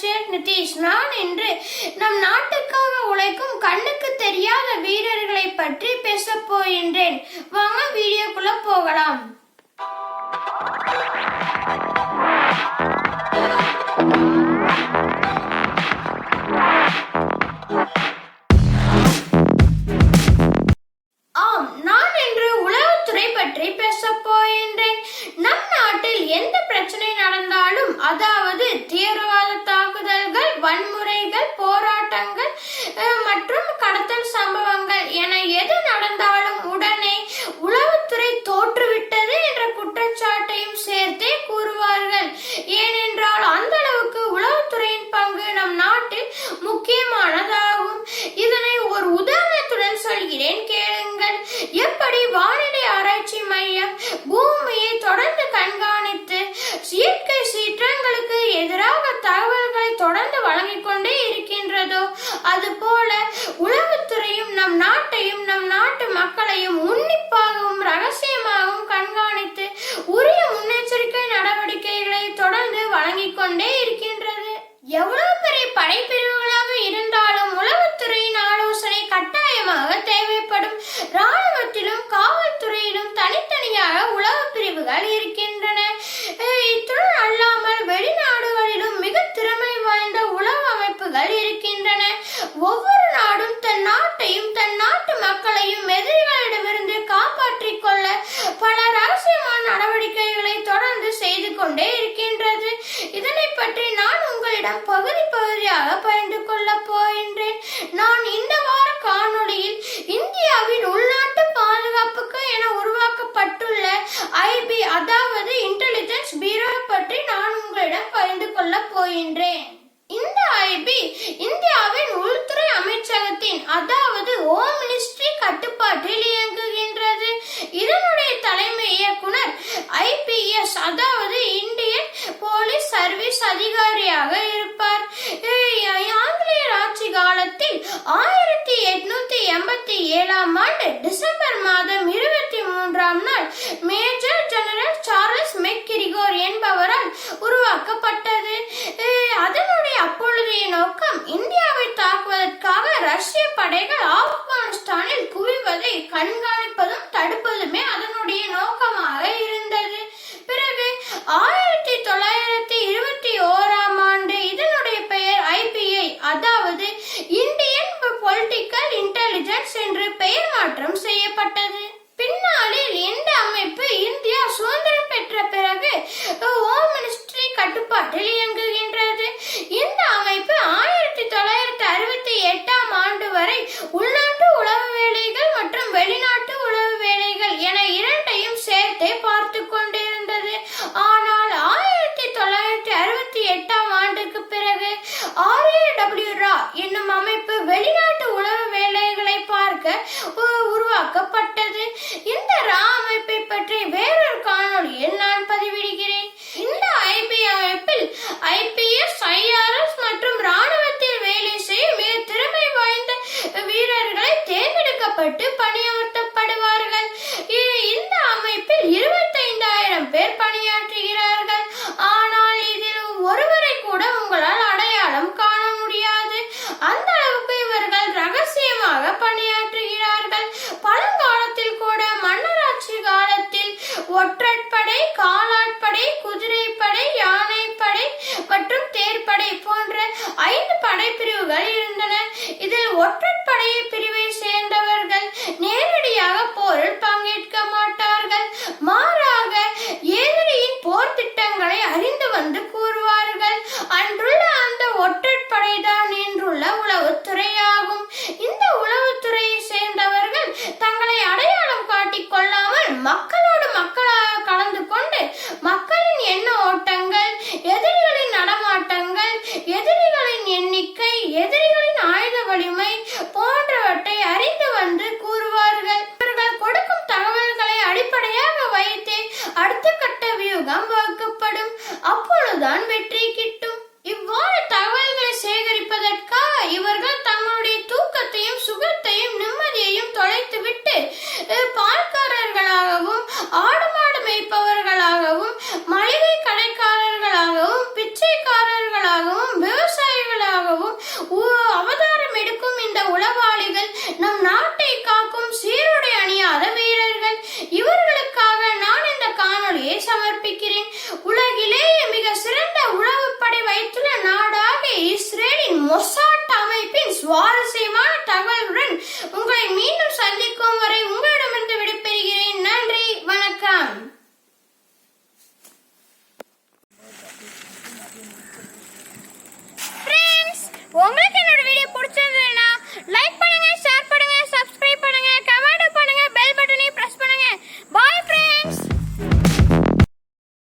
ஷேக் நிதிஷ் நான் இன்று நம் நாட்டுக்காக உழைக்கும் கண்ணுக்கு தெரியாத வீரர்களை பற்றி பேசப் போகின்றேன். வாங்க வீடியோ குற்றச்சாட்டையும் சேர்த்தே கூறுவார்கள். ஏனென்றால் அந்த அளவுக்கு உளவுத்துறையின் பங்கு நம் நாட்டில் முக்கியமானதாகும். இதனை ஒரு உதாரணத்துடன் சொல்கிறேன் கேளுங்கள். எப்படி வானிலை ஆராய்ச்சி மையம் பூமியை தொடர்ந்து கண்காணித்து இயற்கை சீற்றங்களுக்கு எதிராக தகவல்களை தொடர்ந்து வழங்கிக் கொண்டே இருக்கின்றதோ அதுபோல வழங்கிக் கொண்டே இருக்கின்றது. எவ்வளவு பெரிய படைப்பிரிவுகளாக இருந்தாலும் உளவுத்துறையின் ஆலோசனை கட்டாயமாக தேவைப்படும். ராணுவத்திலும் காவல்துறையிலும் தனித்தனியாக உளவு பிரிவுகள் இருக்கின்றன அஹ் இத்துடன் அல்லாமல் வெளிநாடுகளிலும் மிக திறமை வாய்ந்த உளவு அமைப்புகள் இருக்கின்றன ஒவ்வொரு நாடும் தன் நாட்டையும் தன் நாட்டு மக்களையும் எதிரிகளிடமிருந்து காப்பாற்றிக் கொள்ள பல ரகசியமான நடவடிக்கைகளை தொடர்ந்து செய்து கொண்டே இருக்கின்றது இதனை பற்றி நான் உங்களிடம் பகுதி பகுதியாக பகிர்ந்து கொள்ளப் போகின்றேன். நான் இந்த வார காணொளியில் இந்தியாவின் உள்நாட்டு பாதுகாப்புக்கு என உருவாக்கப்பட்டுள்ள ஐபி அதாவது இன்டெலிஜென்ஸ் பீரோ பற்றி நான் உங்களிடம் பகிர்ந்து கொள்ளப் போகின்றேன். இந்த ஐபி இந்தியாவின் உள்துறை அமைச்சகத்தின் அதாவது ஹோம் மினிஸ்ட்ரி கட்டுப்பாட்டில் இயங்குகின்றது. இதனுடைய தலைமை இயக்குனர் ஐபிஎஸ் அதாவது இந்தியன் போலீஸ் சர்வீஸ் அதிகாரியாக காலத்தில் ஆயிரத்தி எட்நூத்தி எண்பத்தி ஏழாம் ஆண்டு டிசம்பர் மாதம் இருபத்தி மூன்றாம் நாள் மேஜர் ஜெனரல் சார்லஸ் மெக்கிரிகோர் என்பவரால் உருவாக்கப்பட்டது. அதனுடைய அப்பொழுதைய நோக்கம் இந்தியாவை தாக்குவதற்காக ரஷ்ய படைகள் ஆப்கானிஸ்தானில் குவிவதை கண்காணி தடுப்பதுமே அதனுடைய நோக்கமாக இருந்தது பிறகு ஆயிரத்தி தொள்ளாயிரத்தி இருபத்தி ஓராம் ஆண்டு இதனுடைய பெயர் ஐபிஐ அதாவது இந்தியன் பொலிட்டிக்கல் இன்டெலிஜென்ஸ் என்று பெயர் மாற்றம் செய்யப்பட்டது பின்னாளில் இந்த அமைப்பு இந்தியா சுதந்திரம் பெற்ற பிறகு ஹோம் மினிஸ்ட்ரி கட்டுப்பாட்டில் இயங்குகின்றது இந்த அமைப்பு ஆயிரத்தி தொள்ளாயிரத்தி அறுபத்தி எட்டாம் ஆண்டு வரை உள்நாட்டு உளவு வேலைகள் மற்றும் வெளிநாட்டு உளவு வேலைகள் என இரண்டையும் சேர்த்தே பார்த்து கொண்டிருந்தது ஆனால் ஆயிரத்தி தொள்ளாயிரத்தி அறுபத்தி எட்டாம் ஆண்டுக்கு பிறகு ஆர்ஏடபிள்யூ ரா என்னும் அமைப்பு வெளிநாட்டு உளவு வேலைகளை பார்க்க உ- உருவாக்கப்பட்டது இந்த ரா அமைப்பை பற்றி வேறொரு காணொலியில் நான் பதிவிடுகிறேன். இந்த ஐபி அமைப்பில் ஐபிஎஸ் ஐஆர்எஸ் மற்றும் ராணுவத்தில் வேலை செய்யும் மிக திறமை வாய்ந்த வீரர்களை தேர்ந்தெடுக்கப்பட்டு பணியமர்த்தப்படுவார்கள் ஒற்றற்படை காலாட்படை குதிரைப்படை யானைப்படை மற்றும் தேர்ப்படை போன்ற ஐந்து படைப்பிரிவுகள் இருந்தன. இதில் ஒற்றற்படையை பிரிவை தான் வெற்றி உங்களுக்கு